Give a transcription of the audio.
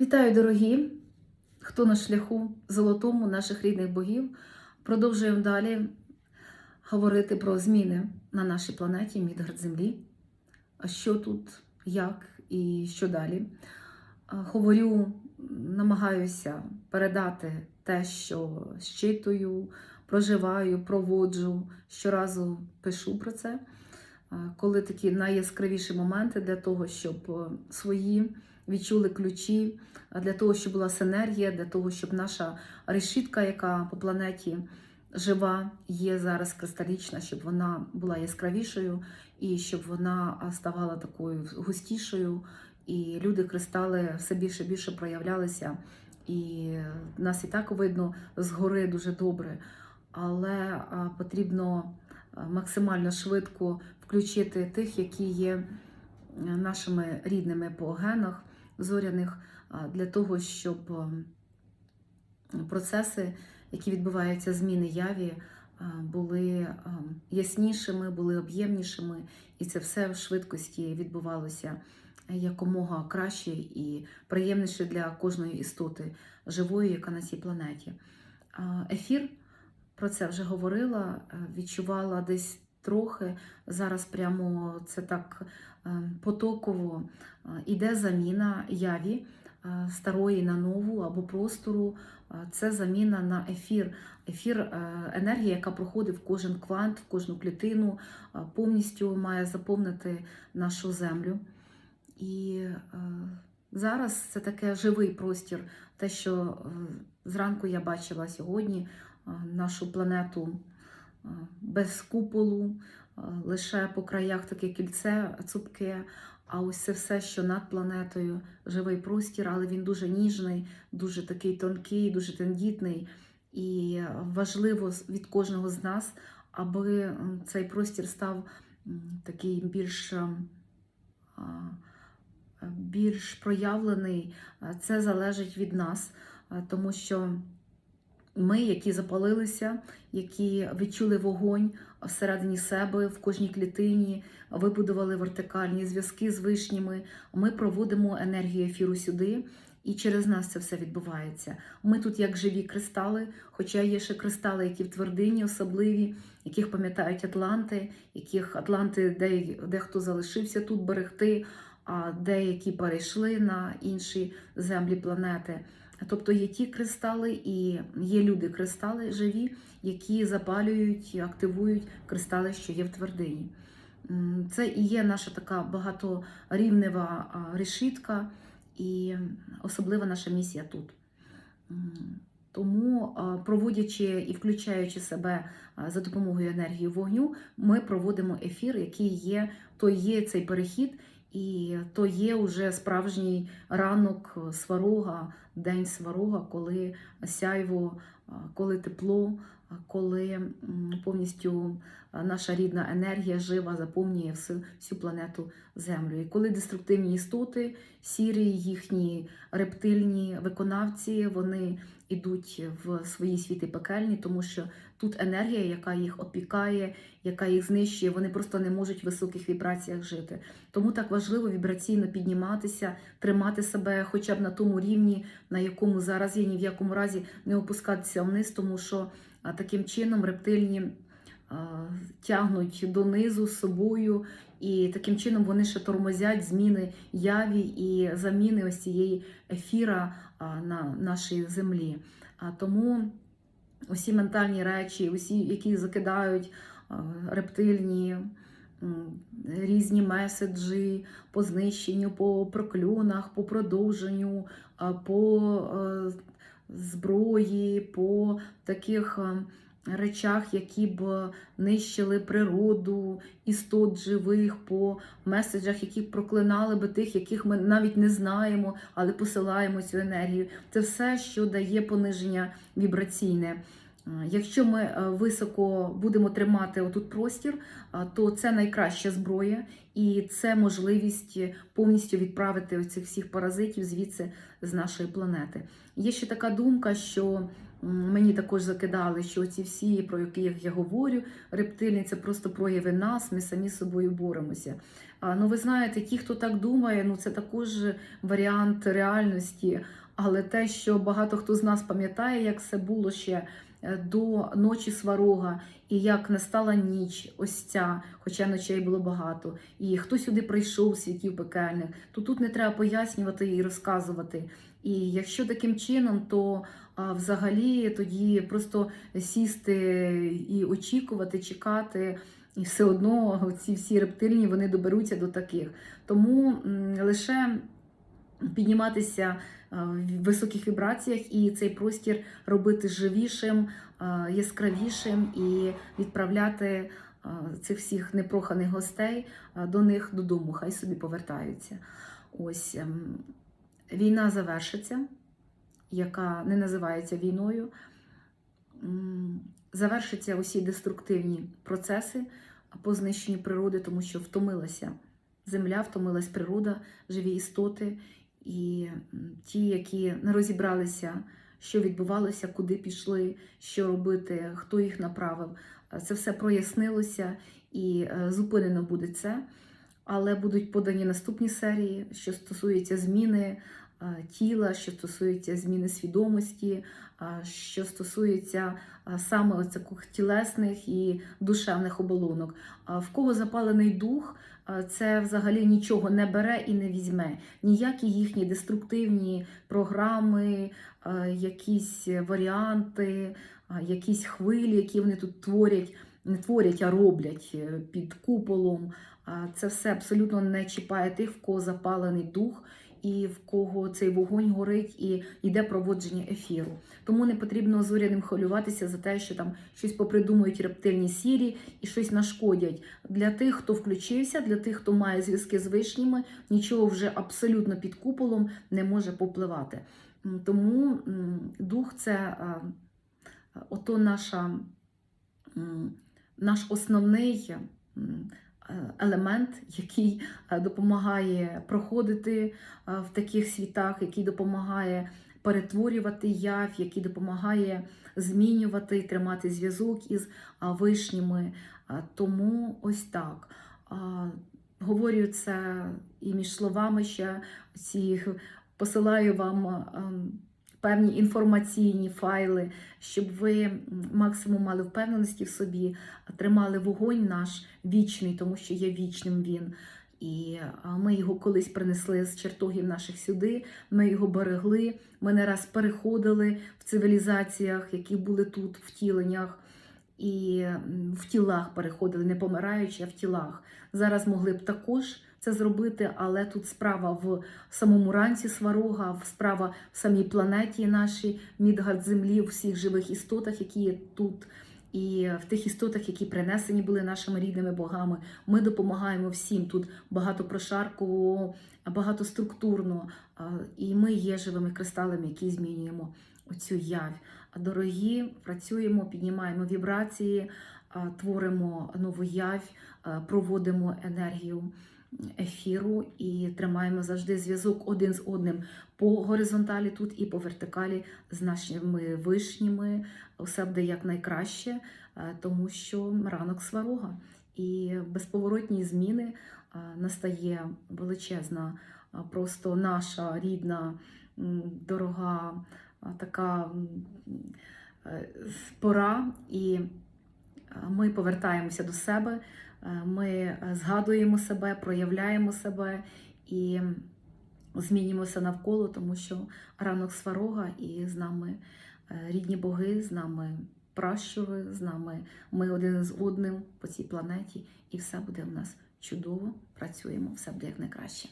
Вітаю, дорогі! Хто на шляху золотому наших рідних богів. Продовжуємо далі говорити про зміни на нашій планеті Мідгард Землі. А що тут, як і що далі. Говорю, намагаюся передати те, що щитую, проживаю, проводжу. Щоразу пишу про це. Коли такі найяскравіші моменти для того, щоб е, свої відчули ключі, для того, щоб була синергія, для того, щоб наша решітка, яка по планеті жива, є зараз кристалічна, щоб вона була яскравішою і щоб вона ставала такою густішою, і люди кристали все більше і більше проявлялися. І нас і так видно згори дуже добре, але потрібно максимально швидко включити тих, які є е, нашими рідними по генах зоряних, для того, щоб процеси, які відбуваються зміни яві, були яснішими, були об'ємнішими, і це все в швидкості відбувалося якомога краще і приємніше для кожної істоти живої, яка на цій планеті. Ефір про це вже говорила, відчувала десь трохи. Зараз прямо це так е, потоково е, іде заміна яві е, старої на нову або простору. Це заміна на ефір. Ефір е, енергія, яка проходить в кожен квант, в кожну клітину, повністю має заповнити нашу землю. І зараз це таке живий простір. Те, що зранку я бачила сьогодні нашу планету без куполу, е, лише по краях таке кільце цупке. А ось це все, що над планетою, живий простір, але він дуже ніжний, дуже такий тонкий, дуже тендітний. І важливо від кожного з нас, аби цей простір став такий більш, ем, більш проявлений. Це залежить від нас, тому що ми, які запалилися, які відчули вогонь всередині себе, в кожній клітині, вибудували вертикальні зв'язки з вишніми, ми проводимо енергію ефіру сюди. І через нас це все відбувається. Ми тут як живі кристали, хоча є ще кристали, які в твердині особливі, яких пам'ятають Атланти, яких Атланти де, дехто залишився тут берегти, а деякі перейшли на інші землі планети. Тобто є ті кристали і є люди-кристали живі, які запалюють, і активують кристали, що є в твердині. Це і є наша така багаторівнева решітка, і особлива наша місія тут. Тому, проводячи і включаючи себе за допомогою енергії вогню, ми проводимо ефір, який є, то є цей перехід, і то є уже справжній ранок сварога, день сварога, коли сяйво, коли тепло, коли повністю наша рідна енергія жива заповнює всю, всю планету Землю. І коли деструктивні істоти, сірі, їхні рептильні виконавці, вони йдуть в свої світи пекельні, тому що тут енергія, яка їх опікає, яка їх знищує, вони просто не можуть в високих вібраціях жити. Тому так важливо вібраційно підніматися, тримати себе хоча б на тому рівні, на якому зараз є, ні в якому разі не опускатися вниз, тому що таким чином рептильні тягнуть донизу з собою, і таким чином вони ще тормозять зміни яві і заміни ось цієї ефіра на нашій землі. Тому усі ментальні речі, усі, які закидають рептильні. Різні меседжі по знищенню, по прокльонах, по продовженню, по е, зброї, по таких е, речах, які б нищили природу, істот живих, по меседжах, які проклинали би тих, яких ми навіть не знаємо, але посилаємо цю енергію. Це все, що дає пониження вібраційне. Е, Якщо ми е, високо будемо тримати отут простір, е, то це найкраща зброя, і це можливість повністю відправити оцих всіх паразитів звідси з нашої планети. Є ще така думка, що Мені також закидали, що ці всі, про яких я говорю, рептильні це просто прояви нас, ми самі з собою боремося. Ну, ви знаєте, ті, хто так думає, ну це також варіант реальності. Але те, що багато хто з нас пам'ятає, як це було ще до ночі сварога, і як настала ніч, ось ця, хоча ночей було багато, і хто сюди прийшов світів пекельних, то тут не треба пояснювати і розказувати. І якщо таким чином, то а, взагалі тоді просто сісти і очікувати, чекати. І все одно ці всі рептильні вони доберуться до таких. Тому м, лише підніматися е, в високих вібраціях і цей простір робити живішим, е, яскравішим і відправляти е, цих всіх непроханих гостей до них додому, хай собі повертаються. Ось ем, війна завершиться, яка не називається війною. Завершаться усі деструктивні процеси по знищенню природи, тому що втомилася земля, втомилась природа, живі істоти, і ті, які не розібралися, що відбувалося, куди пішли, що робити, хто їх направив. е, Це все прояснилося і е, зупинено буде це. Але будуть подані наступні серії, що стосуються зміни тіла, що стосується зміни свідомості, е, що стосується е, саме оцих тілесних і душевних оболонок. В кого запалений дух, е, це взагалі нічого не бере і не візьме. Ніякі їхні деструктивні програми, е, якісь варіанти, е, якісь хвилі, які вони тут творять, не творять, а роблять е, під куполом. Це все абсолютно не чіпає тих, в кого запалений дух. І в кого цей вогонь горить і йде проводження ефіру. Тому не потрібно зоряним хвилюватися за те, що там щось попридумують рептильні сірі і щось нашкодять. Для тих, хто включився, для тих, хто має зв'язки з вишніми, нічого вже абсолютно під куполом не може попливати. Тому дух це ото наша, наш основний. Е, Елемент, який е, допомагає проходити е, в таких світах, який допомагає перетворювати яв, який допомагає змінювати і тримати зв'язок із вишніми. Тому ось так. Говорю це і між словами ще ці посилаю вам ем, певні інформаційні файли, щоб ви максимум мали впевненості в собі, тримали вогонь наш вічний, тому що є вічним він. І ми його колись принесли з чертогів наших сюди. Ми його берегли. Ми не раз переходили в цивілізаціях, які були тут, в тіленнях, і в тілах переходили, не помираючи, а в тілах. Зараз могли б також це зробити, але тут справа в самому ранці сварога, справа в самій планеті нашій, Мідгард землі, в всіх живих істотах, які є тут. І в тих істотах, які принесені були нашими рідними богами, ми допомагаємо всім. Тут багато прошаркового, багато структурно. І ми є живими кристалами, які змінюємо оцю явь. Дорогі, працюємо, піднімаємо вібрації, творимо нову явь, проводимо енергію ефіру і тримаємо завжди зв'язок один з одним по горизонталі тут і по вертикалі з нашими вишніми. Все буде якнайкраще, е, тому що ранок сварога. І безповоротні зміни е, настає величезна, е, просто наша рідна, дорога така пора, і ми повертаємося до себе. Е, Ми е, згадуємо себе, проявляємо себе і змінюємося навколо, тому що ранок сварога і з нами е, рідні боги, з нами пращури, з нами ми один з одним по цій планеті, і все буде у нас чудово. Працюємо, все буде як найкраще.